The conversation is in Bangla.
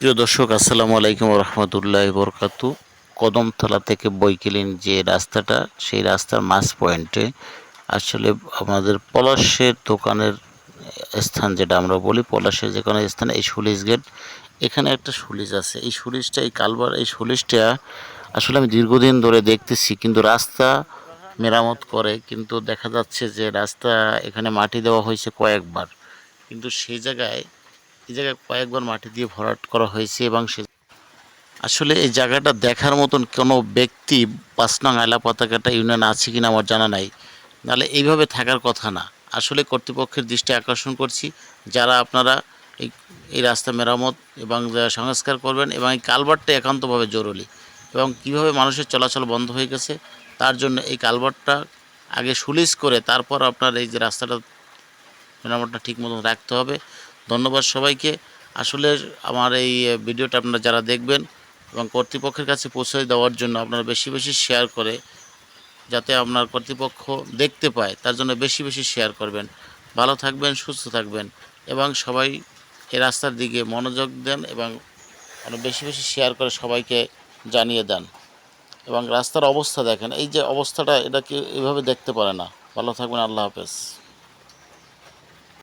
প্রিয় দর্শক, আসসালামু আলাইকুম রহমতুল্লাহ বরকাতু কদমতলা থেকে বইকেলিন যে রাস্তাটা, সেই রাস্তার মাস পয়েন্টে আসলে আমাদের পলাশের দোকানের স্থান যেটা আমরা বলি, পলাশের যেখানে স্থান এই সুলিশ গেট। এখানে একটা সুলিশ আছে। এই সুলিশটা, এই কালবার এই সুলিশটা আসলে আমি দীর্ঘদিন ধরে দেখতেছি, কিন্তু রাস্তা মেরামত করে, কিন্তু দেখা যাচ্ছে যে রাস্তা এখানে মাটি দেওয়া হয়েছে কয়েকবার। কিন্তু সেই জায়গায় এই জায়গায় কয়েকবার মাটি দিয়ে ভরাট করা হয়েছে এবং সে আসলে এই জায়গাটা দেখার মতন কোনো ব্যক্তি পাঁচ নং আয়লা পতাকাটা ইউনিয়ন আছে কিনা আমার জানা নাই। নাহলে এইভাবে থাকার কথা না। আসলে কর্তৃপক্ষের দৃষ্টি আকর্ষণ করছি। যারা আপনারা এই এই রাস্তা মেরামত এবং সংস্কার করবেন এবং এই কালভারটা একান্তভাবে জরুরি এবং কীভাবে মানুষের চলাচল বন্ধ হয়ে গেছে, তার জন্য এই কালভারটা আগে সুলিশ করে তারপর আপনার এই যে রাস্তাটা মেরামতটা ঠিক মতো রাখতে হবে। ধন্যবাদ সবাইকে। আসলে আমার এই ভিডিওটা আপনারা যারা দেখবেন এবং কর্তৃপক্ষের কাছে পৌঁছে দেওয়ার জন্য আপনারা বেশি বেশি শেয়ার করে, যাতে আপনার কর্তৃপক্ষ দেখতে পায়, তার জন্য বেশি বেশি শেয়ার করবেন। ভালো থাকবেন, সুস্থ থাকবেন এবং সবাই এই রাস্তার দিকে মনোযোগ দেন এবং আরও বেশি বেশি শেয়ার করে সবাইকে জানিয়ে দেন। এবং রাস্তার অবস্থা দেখেন, এই যে অবস্থাটা এটা কি এভাবে দেখতে পারে না। ভালো থাকবেন, আল্লাহ হাফেজ।